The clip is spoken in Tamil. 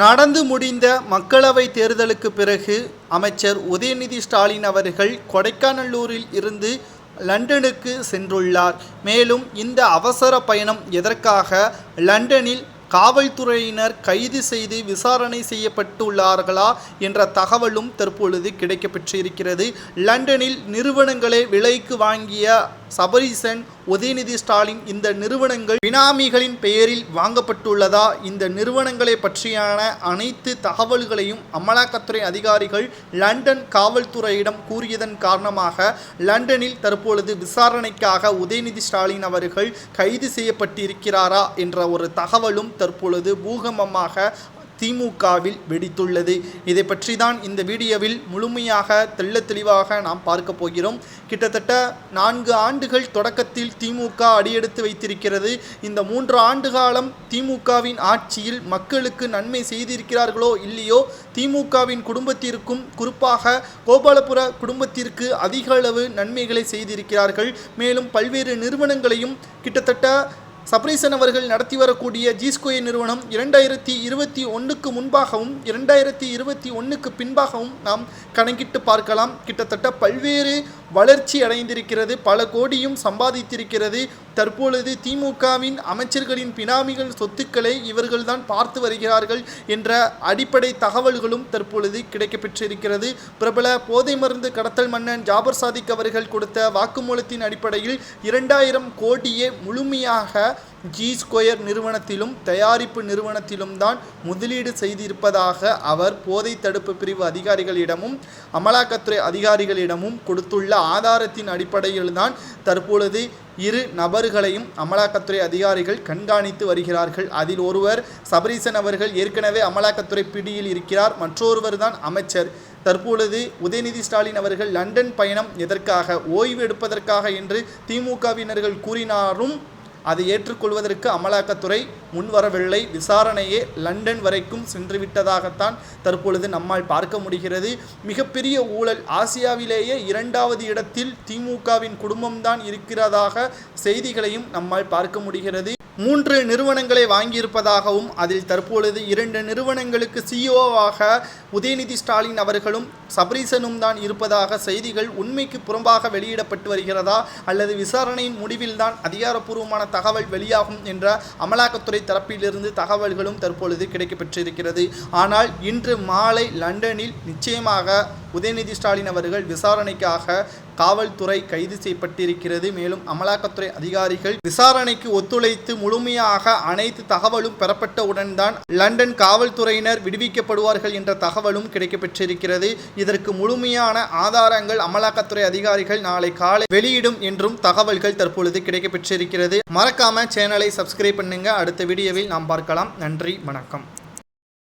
நடந்து முடிந்த மக்களவை தேர்தலுக்கு பிறகு அமைச்சர் உதயநிதி ஸ்டாலின் அவர்கள் கொடைக்கானல்லூரில் இருந்து லண்டனுக்கு சென்றுள்ளார். மேலும் இந்த அவசர பயணம் எதற்காக? லண்டனில் காவல்துறையினர் கைது செய்து விசாரணை செய்யப்பட்டுள்ளார்களா என்ற தகவலும் தற்பொழுது கிடைக்கப்பெற்றிருக்கிறது. லண்டனில் நிறுவனங்களை விலைக்கு வாங்கிய சபரீசன் உதயநிதி ஸ்டாலின் இந்த நிறுவனங்கள் பினாமிகளின் பெயரில் வாங்கப்பட்டுள்ளதா? இந்த நிறுவனங்களை பற்றியான அனைத்து தகவல்களையும் அமலாக்கத்துறை அதிகாரிகள் லண்டன் காவல்துறையிடம் கூறியதன் காரணமாக லண்டனில் தற்பொழுது விசாரணைக்காக உதயநிதி ஸ்டாலின் அவர்கள் கைது செய்யப்பட்டிருக்கிறாரா? என்ற ஒரு தகவலும் தற்பொழுது பூகம்பமாக திமுகவில் வெடித்துள்ளது. இதை பற்றி தான் இந்த வீடியோவில் முழுமையாக தெள்ள தெளிவாக நாம் பார்க்க போகிறோம். கிட்டத்தட்ட நான்கு ஆண்டுகள் தொடக்கத்தில் திமுக அடியெடுத்து வைத்திருக்கிறது. இந்த மூன்று ஆண்டு காலம் திமுகவின் ஆட்சியில் மக்களுக்கு நன்மை செய்திருக்கிறார்களோ இல்லையோ திமுகவின் குடும்பத்திற்கும் குறிப்பாக கோபாலபுர குடும்பத்திற்கு அதிக அளவு நன்மைகளை செய்திருக்கிறார்கள். மேலும் பல்வேறு நிறுவனங்களையும் கிட்டத்தட்ட சப்ரீசன் அவர்கள் நடத்தி வரக்கூடிய ஜி நிறுவனம் இரண்டாயிரத்தி இருபத்தி ஒன்றுக்கு முன்பாகவும் இரண்டாயிரத்தி இருபத்தி ஒன்றுக்கு பின்பாகவும் நாம் கணக்கிட்டு பார்க்கலாம். கிட்டத்தட்ட பல்வேறு வளர்ச்சி அடைந்திருக்கிறது பல கோடியும் சம்பாதித்திருக்கிறது. தற்பொழுது திமுகவின் அமைச்சர்களின் பினாமிகள் சொத்துக்களை இவர்கள்தான் பார்த்து வருகிறார்கள் என்ற அடிப்படை தகவல்களும் தற்பொழுது கிடைக்கப்பெற்றிருக்கிறது. பிரபல போதை மருந்து கடத்தல் மன்னன் ஜாபர் சாதிக் அவர்கள் கொடுத்த வாக்குமூலத்தின் அடிப்படையில் இரண்டாயிரம் கோடியே முழுமையாக ஜி ஸ்கொயர் நிறுவனத்திலும் தயாரிப்பு நிறுவனத்திலும் தான் முதலீடு செய்திருப்பதாக அவர் போதை தடுப்பு பிரிவு அதிகாரிகளிடமும் அமலாக்கத்துறை அதிகாரிகளிடமும் கொடுத்துள்ள ஆதாரத்தின் அடிப்படையில் தான் தற்பொழுது இரு நபர்களையும் அமலாக்கத்துறை அதிகாரிகள் கண்காணித்து வருகிறார்கள். அதில் ஒருவர் சபரீசன் அவர்கள் ஏற்கனவே அமலாக்கத்துறை பிடியில் இருக்கிறார். மற்றொருவர் தான் அமைச்சர். தற்பொழுது உதயநிதி ஸ்டாலின் அவர்கள் லண்டன் பயணம் எதற்காக ஓய்வு எடுப்பதற்காக என்று திமுகவினர்கள் கூறினாரும் அதை ஏற்றுக்கொள்வதற்கு அமலாக்கத்துறை முன்வரவில்லை. விசாரணையே லண்டன் வரைக்கும் சென்றுவிட்டதாகத்தான் தற்பொழுது நம்மால் பார்க்க முடிகிறது. மிகப்பெரிய ஊழல் ஆசியாவிலேயே இரண்டாவது இடத்தில் திமுகவின் குடும்பம்தான் இருக்கிறதாக செய்திகளையும் நம்மால் பார்க்க முடிகிறது. மூன்று நிறுவனங்களை வாங்கியிருப்பதாகவும் அதில் தற்பொழுது இரண்டு நிறுவனங்களுக்கு சிஇஓவாக உதயநிதி ஸ்டாலின் அவர்களும் சபரீசனும் தான் இருப்பதாக செய்திகள் உண்மைக்கு புறம்பாக வெளியிடப்பட்டு வருகிறதா அல்லது விசாரணையின் முடிவில்தான் அதிகாரப்பூர்வமான தகவல் வெளியாகும் என்ற அமலாக்கத்துறை தரப்பிலிருந்து தகவல்களும் தற்பொழுது கிடைக்கப்பெற்றிருக்கிறது. ஆனால் இன்று மாலை லண்டனில் நிச்சயமாக உதயநிதி ஸ்டாலின் அவர்கள் விசாரணைக்காக காவல்துறை கைது செய்யப்பட்டிருக்கிறது. மேலும் அமலாக்கத்துறை அதிகாரிகள் விசாரணைக்கு ஒத்துழைத்து முழுமையாக அனைத்து தகவலும் பெறப்பட்டவுடன் தான் லண்டன் காவல்துறையினர் விடுவிக்கப்படுவார்கள் என்ற தகவலும் கிடைக்கப்பெற்றிருக்கிறது. இதற்கு முழுமையான ஆதாரங்கள் அமலாக்கத்துறை அதிகாரிகள் நாளை காலை வெளியிடும் என்றும் தகவல்கள் தற்பொழுது கிடைக்கப்பெற்றிருக்கிறது. மறக்காம சேனலை சப்ஸ்கிரைப் பண்ணுங்க. அடுத்த வீடியோவில் நாம் பார்க்கலாம். நன்றி வணக்கம்.